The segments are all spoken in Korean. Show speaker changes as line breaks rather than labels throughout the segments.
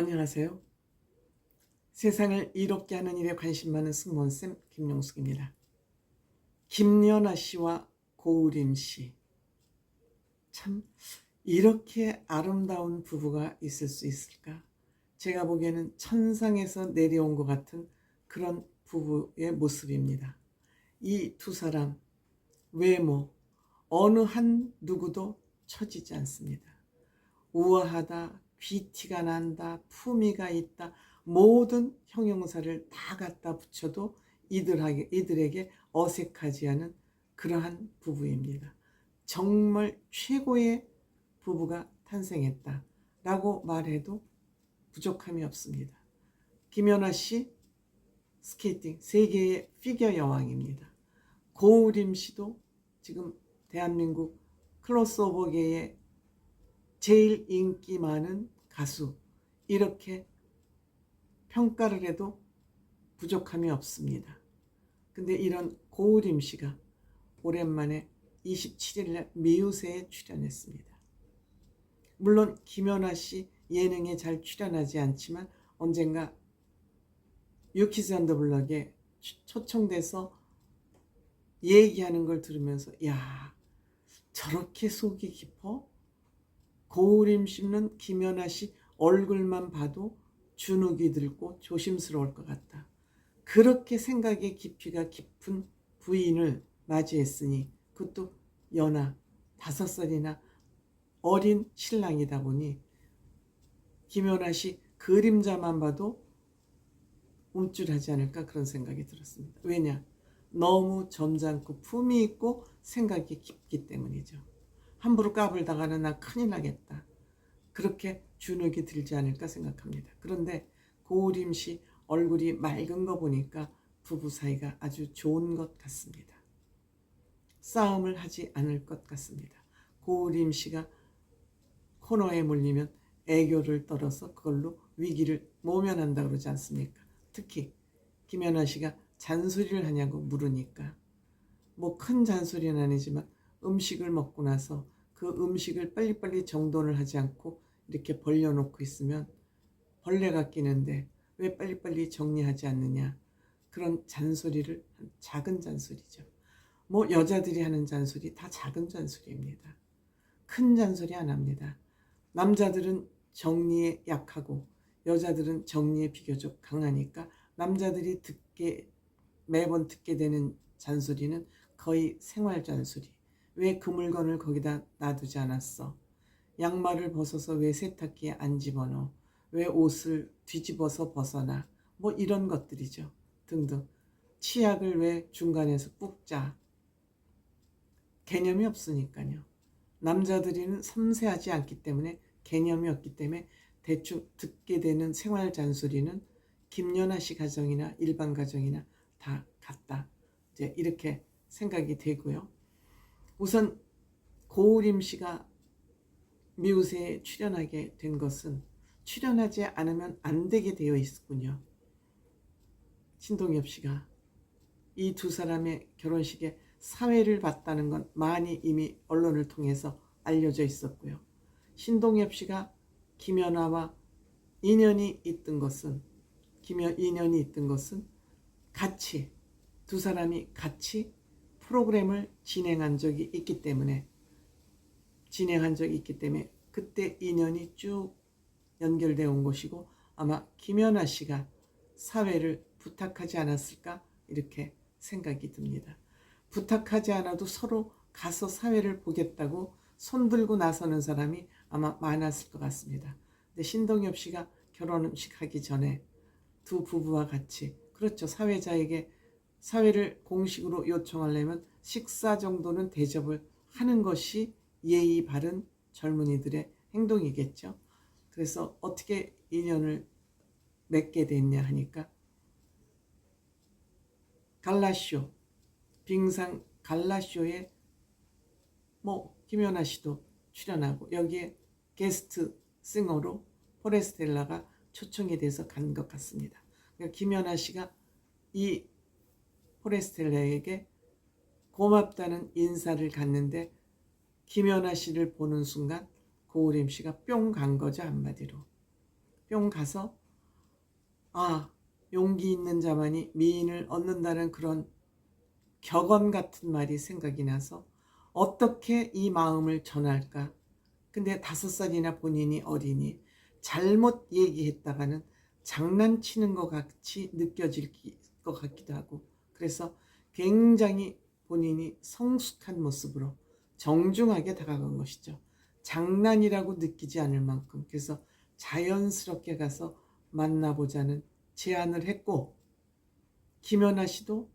안녕하세요. 세상을 이롭게 하는 일에 관심 많은 승무원쌤 김용숙입니다. 김연아 씨와 고우림 씨. 참, 이렇게 아름다운 부부가 있을 수 있을까? 제가 보기에는 천상에서 내려온 것 같은 그런 부부의 모습입니다. 이 두 사람, 외모, 어느 한 누구도 처지지 않습니다. 우아하다, 귀티가 난다, 품위가 있다, 모든 형용사를 다 갖다 붙여도 이들에게, 이들에게 어색하지 않은 그러한 부부입니다. 정말 최고의 부부가 탄생했다. 라고 말해도 부족함이 없습니다. 김연아 씨, 스케이팅 세계의 피겨 여왕입니다. 고우림 씨도 지금 대한민국 클로스오버계의 제일 인기 많은 가수 이렇게 평가를 해도 부족함이 없습니다. 근데 이런 고우림 씨가 오랜만에 27일 날 미우새에 출연했습니다. 물론 김연아 씨 예능에 잘 출연하지 않지만 언젠가 유키즈 언더 블럭에 초청돼서 얘기하는 걸 들으면서 야 저렇게 속이 깊어? 고우림 씨는 김연아 씨 얼굴만 봐도 주눅이 들고 조심스러울 것 같다. 그렇게 생각의 깊이가 깊은 부인을 맞이했으니 그것도 연하 다섯 살이나 어린 신랑이다 보니 김연아 씨 그림자만 봐도 움찔하지 않을까 그런 생각이 들었습니다. 왜냐? 너무 점잖고 품이 있고 생각이 깊기 때문이죠. 함부로 까불다가는 나 큰일 나겠다. 그렇게 주눅이 들지 않을까 생각합니다. 그런데 고우림 씨 얼굴이 맑은 거 보니까 부부 사이가 아주 좋은 것 같습니다. 싸움을 하지 않을 것 같습니다. 고우림 씨가 코너에 몰리면 애교를 떨어서 그걸로 위기를 모면한다 그러지 않습니까? 특히 김연아 씨가 잔소리를 하냐고 물으니까 뭐 큰 잔소리는 아니지만 음식을 먹고 나서 그 음식을 빨리빨리 정돈을 하지 않고 이렇게 벌려놓고 있으면 벌레가 끼는데 왜 빨리빨리 정리하지 않느냐 그런 잔소리를 작은 잔소리죠. 뭐 여자들이 하는 잔소리 다 작은 잔소리입니다. 큰 잔소리 안 합니다. 남자들은 정리에 약하고 여자들은 정리에 비교적 강하니까 남자들이 듣게 매번 듣게 되는 잔소리는 거의 생활 잔소리. 왜 그 물건을 거기다 놔두지 않았어? 양말을 벗어서 왜 세탁기에 안 집어넣어? 왜 옷을 뒤집어서 벗어나? 뭐 이런 것들이죠. 등등. 치약을 왜 중간에서 꾹 짜? 개념이 없으니까요. 남자들이는 섬세하지 않기 때문에 개념이 없기 때문에 대충 듣게 되는 생활 잔소리는 김연아 씨 가정이나 일반 가정이나 다 같다. 이제 이렇게 생각이 되고요. 우선 고우림 씨가 미우새에 출연하게 된 것은 출연하지 않으면 안 되게 되어 있었군요. 신동엽 씨가 이 두 사람의 결혼식에 사회를 봤다는 건 많이 이미 언론을 통해서 알려져 있었고요. 신동엽 씨가 김연아와 인연이 있던 것은 김연 인연이 있던 것은 같이 두 사람이 같이 프로그램을 진행한 적이 있기 때문에 진행한 적이 있기 때문에 그때 인연이 쭉 연결되어 온 것이고 아마 김연아 씨가 사회를 부탁하지 않았을까 이렇게 생각이 듭니다. 부탁하지 않아도 서로 가서 사회를 보겠다고 손들고 나서는 사람이 아마 많았을 것 같습니다. 근데 신동엽 씨가 결혼식 하기 전에 두 부부와 같이 그렇죠 사회자에게 사회를 공식으로 요청하려면 식사 정도는 대접을 하는 것이 예의 바른 젊은이들의 행동이겠죠. 그래서 어떻게 인연을 맺게 됐냐 하니까 갈라쇼 빙상 갈라쇼에 뭐 김연아 씨도 출연하고 여기에 게스트 싱어로 포레스텔라가 초청이 돼서 간 것 같습니다. 그러니까 김연아 씨가 이 포레스텔라에게 고맙다는 인사를 갔는데 김연아 씨를 보는 순간 고우림 씨가 뿅 간 거죠 한마디로. 뿅 가서 아 용기 있는 자만이 미인을 얻는다는 그런 격언 같은 말이 생각이 나서 어떻게 이 마음을 전할까? 근데 다섯 살이나 본인이 어리니 잘못 얘기했다가는 장난치는 것 같이 느껴질 기- 것 같기도 하고 그래서 굉장히 본인이 성숙한 모습으로 정중하게 다가간 것이죠. 장난이라고 느끼지 않을 만큼 그래서 자연스럽게 가서 만나보자는 제안을 했고 김연아 씨도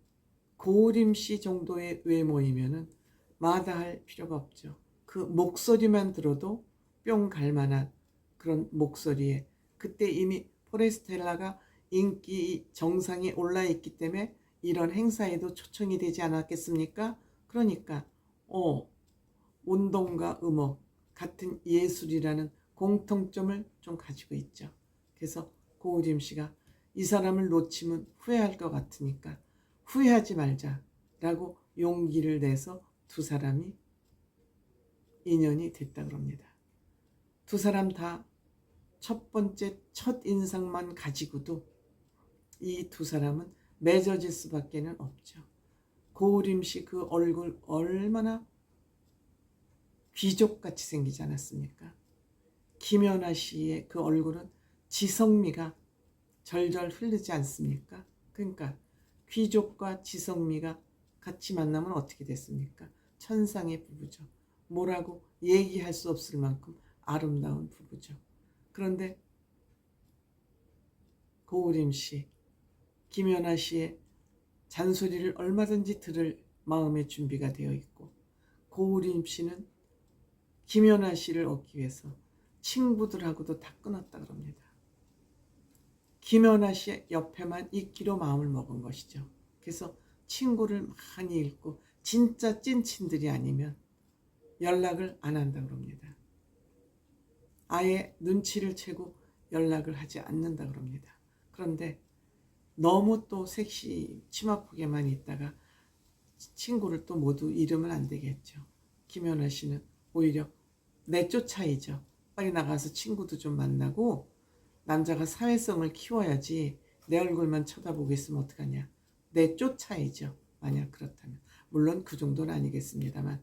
고림 씨 정도의 외모이면은 마다할 필요가 없죠. 그 목소리만 들어도 뿅 갈만한 그런 목소리에 그때 이미 포레스텔라가 인기 정상에 올라 있기 때문에 이런 행사에도 초청이 되지 않았겠습니까? 그러니까 어 운동과 음악 같은 예술이라는 공통점을 좀 가지고 있죠. 그래서 고우림 씨가 이 사람을 놓치면 후회할 것 같으니까 후회하지 말자라고 용기를 내서 두 사람이 인연이 됐다 그럽니다. 두 사람 다 첫 번째 첫 인상만 가지고도 이 두 사람은 맺어질 수밖에는 없죠. 고우림 씨 그 얼굴 얼마나 귀족같이 생기지 않았습니까? 김연아 씨의 그 얼굴은 지성미가 절절 흐르지 않습니까? 그러니까 귀족과 지성미가 같이 만나면 어떻게 됐습니까? 천상의 부부죠. 뭐라고 얘기할 수 없을 만큼 아름다운 부부죠. 그런데 고우림 씨, 김연아 씨의 잔소리를 얼마든지 들을 마음의 준비가 되어 있고 고우림 씨는 김연아 씨를 얻기 위해서 친구들하고도 다 끊었다 그럽니다. 김연아 씨 옆에만 있기로 마음을 먹은 것이죠. 그래서 친구를 많이 잃고 진짜 찐친들이 아니면 연락을 안 한다 그럽니다. 아예 눈치를 채고 연락을 하지 않는다 그럽니다. 그런데 너무 또 섹시 치마폭에만 있다가 친구를 또 모두 잃으면 안 되겠죠. 김연아 씨는 오히려 내쫓아이죠. 빨리 나가서 친구도 좀 만나고 남자가 사회성을 키워야지 내 얼굴만 쳐다보고 있으면 어떡하냐. 내쫓아이죠. 만약 그렇다면. 물론 그 정도는 아니겠습니다만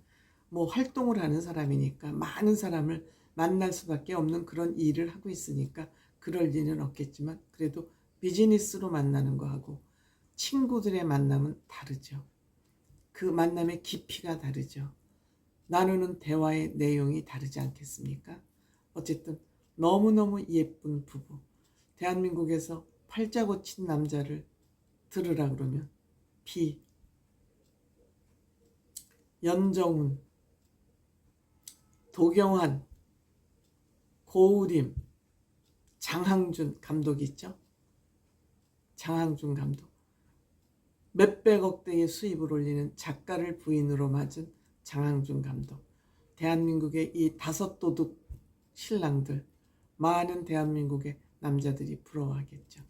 뭐 활동을 하는 사람이니까 많은 사람을 만날 수밖에 없는 그런 일을 하고 있으니까 그럴 리는 없겠지만 그래도 비즈니스로 만나는 거하고 친구들의 만남은 다르죠. 그 만남의 깊이가 다르죠. 나누는 대화의 내용이 다르지 않겠습니까? 어쨌든 너무너무 예쁜 부부. 대한민국에서 팔자 고친 남자를 들으라 그러면 비, 연정훈, 도경환, 고우림, 장항준 감독 있죠? 장항준 감독. 몇백억 대의 수입을 올리는 작가를 부인으로 맞은 장항준 감독. 대한민국의 이 다섯 도둑 신랑들, 많은 대한민국의 남자들이 부러워하겠죠.